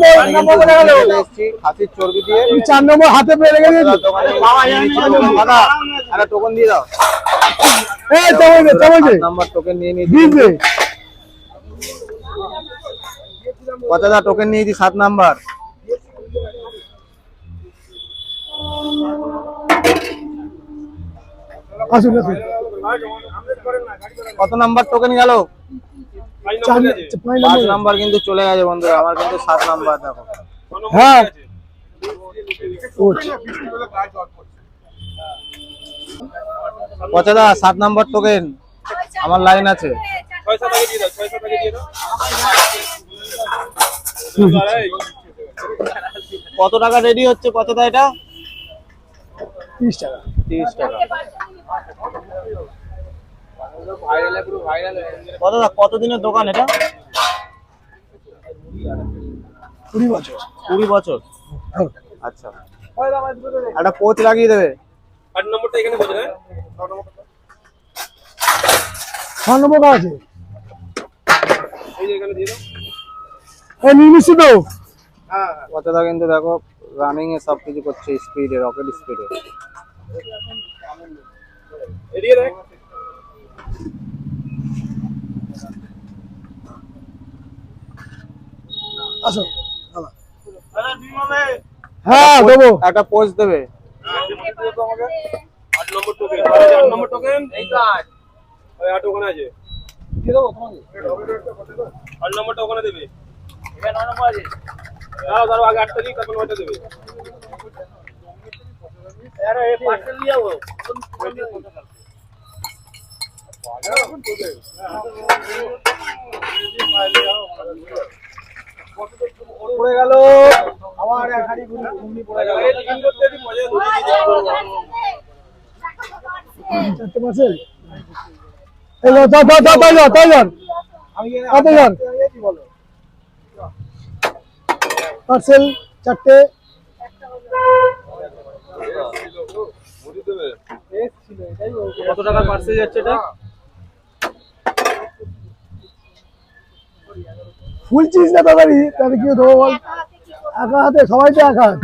নিচ্ছি টোকেন। নিয়ে নিয়েছি সাত নাম্বার কত নাম্বার টোকেন গেল পাঁচ নম্বর নাম্বার। কিন্তু চলে গেছে বন্ধুরা আমার কিন্তু সাত নাম্বার দেখো। হ্যাঁ। পচাদা সাত নাম্বার টোকেন আমার লাইন আছে। কত টাকা রেডি হচ্ছে পচাদা এটা? তিরিশ টাকা। তিরিশ টাকা। কতদা কতদিনের দোকান এটা? কুড়ি বছর। কুড়ি বছর? হ্যাঁ। আচ্ছা। একটা কোচ লাগিয়ে দেবে। আট নম্বরটা এখানে ছ নম্বর আছে। এই যে এখানে দিয়ে দাও। এই নির্মিষ্টি তো। পচাদা কিন্তু দেখো রানিং এ সব কিছু করছে স্পিডে রকেট স্পিডে দেখ। আসো হ্যাঁ দেবো। একটা পোজ দেবে। আট পড়ে গেল। আমার এক হাড়ি ঘুগনি পড়ে গেল। চারটে এই যাও তাই যাও তাই যান কত যান পার্সেল চারটে কত টাকার পার্সেল যাচ্ছে এটা? ফুল চিজ না তাড়াতাড়ি তাহলে কি দেবো বল? একা হাতে সবাই তো একা। হাত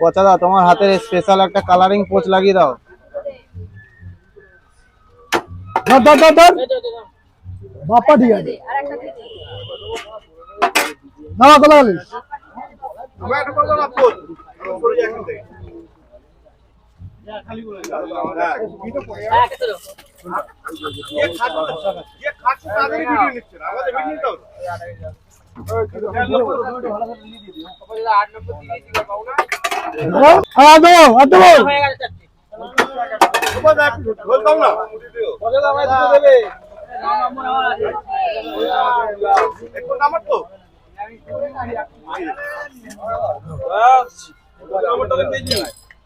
পচাদা তোমার হাতের স্পেশাল একটা কালারিং পোচ লাগিয়ে দাও। ধর ধর ধর ধর। বাপ্পা ঠিক আছে। হ্যাঁ আর দেবো আর